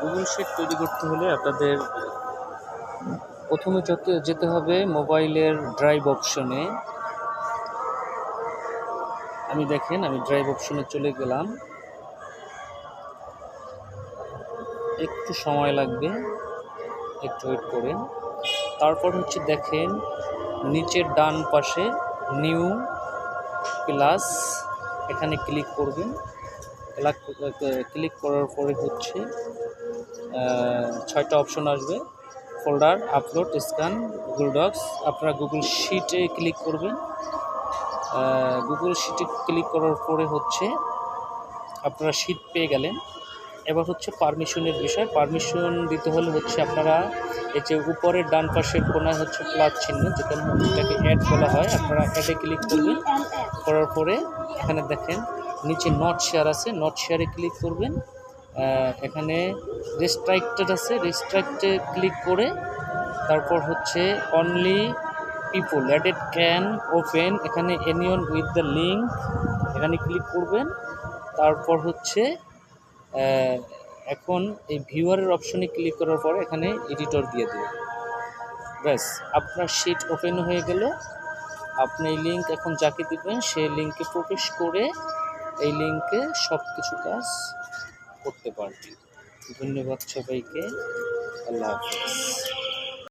Google sheet তৈরি করতে হলে আপনাদের প্রথমে যেতে হবে মোবাইলের ড্রাইভ অপশনে আমি দেখেন, আমি ড্রাইভ অপশনে চলে গেলাম। একটু সময় লাগবে, একটু ওয়েট করেন। তারপর হচ্ছে দেখেন, নিচের ডান পাশে নিউ প্লাস এখানে ক্লিক করবেন। ক্লিক করার পরে হচ্ছে ছয়টা অপশন আসবে। Folder, upload, scan, Google Docs. আপনারা গুগল শিটে ক্লিক করবেন। গুগল শিটে ক্লিক করার পরে হচ্ছে, আপনারা শিট পেয়ে গেলেন। এবার হচ্ছে পারমিশনের বিষয়। পারমিশন দিতে হলে হচ্ছে আপনারা এই যে উপরের ডান পাশের কোনায় হচ্ছে প্লাস চিহ্ন যেখানে যেটাকে অ্যাড বলা হয়, আপনারা অ্যাডে ক্লিক করবেন। করার পরে এখানে দেখেন, নিচে নট শেয়ার আছে। নট শেয়ারে ক্লিক করবেন। এখানে রেস্ট্রাক্টেড আছে। রেস্ট্রাক্টে ক্লিক করে তারপর হচ্ছে only people added can open এখানে এনিয়ন উইথ দ্য লিঙ্ক এখানে ক্লিক করবেন। তারপর হচ্ছে এখন এই ভিউয়ারের অপশনে ক্লিক করার পর এখানে এডিটর দিয়ে দেবে। ব্যাস, আপনার শিট ওপেন হয়ে গেল। আপনি এই লিঙ্ক এখন যাকে দিবেন সেই লিঙ্কে প্রবেশ করে এই লিঙ্কে সব কিছু কাজ করতে পারবেন ধন্যবাদ সবাইকে। আল্লাহ হাফিজ।